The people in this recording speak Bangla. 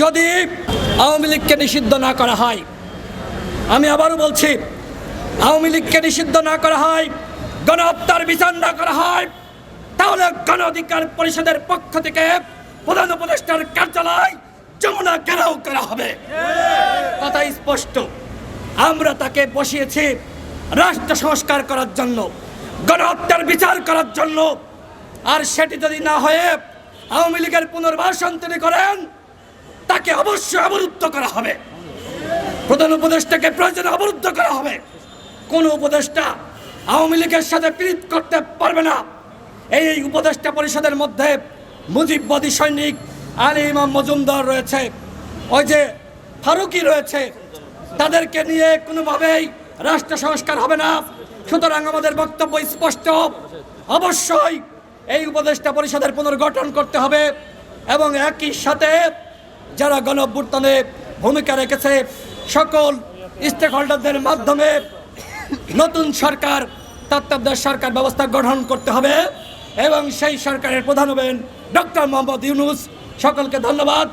যদি আওয়ামী লীগকে নিষিদ্ধ না করা হয়, আমি আবারও বলছি, আওয়ামী লীগকে নিষিদ্ধ না করা হয় গণ হত্যার বিচার না করা হয়, তাহলে গণ অধিকার পরিষদের পক্ষ থেকে প্রধান উপদেষ্টার কার্যালয় যমুনা ঘেরাও করা হবে। কথা স্পষ্ট। আমরা তাকে বসিয়েছি রাষ্ট্র সংস্কার করার জন্য, গণহত্যার বিচার করার জন্য। আর সেটি যদি না হয়ে আওয়ামী লীগের পুনর্বাসন তিনি করেন তাকে অবশ্যই অবরুদ্ধ করা হবে। প্রধান উপদেষ্টাকে প্রয়োজনে অবরুদ্ধ করা হবে। কোন উপদেষ্টা আওয়ামী লীগের সাথে পীড়িত করতে পারবে না। এই উপদেষ্টা পরিষদের মধ্যে মুজিববাদী সৈনিক আলী ইমাম মজুমদার রয়েছে, ওই যে ফারুকি রয়েছে। তাদেরকে নিয়ে কোনোভাবেই রাষ্ট্র সংস্কার হবে না। সুতরাং আমাদের বক্তব্য স্পষ্ট। অবশ্যই এই উপদেষ্টা পরিষদের পুনর্গঠন করতে হবে এবং একই সাথে যারা গণ অভ্যুত্থানে ভূমিকা রেখেছে, সকল স্টেক হোল্ডারদের মাধ্যমে নতুন সরকার, তত্ত্বাবধায়ক সরকার ব্যবস্থা গঠন করতে হবে এবং সেই সরকারের প্রধান হবেন ডক্টর মোহাম্মদ ইউনুস। সকলকে ধন্যবাদ।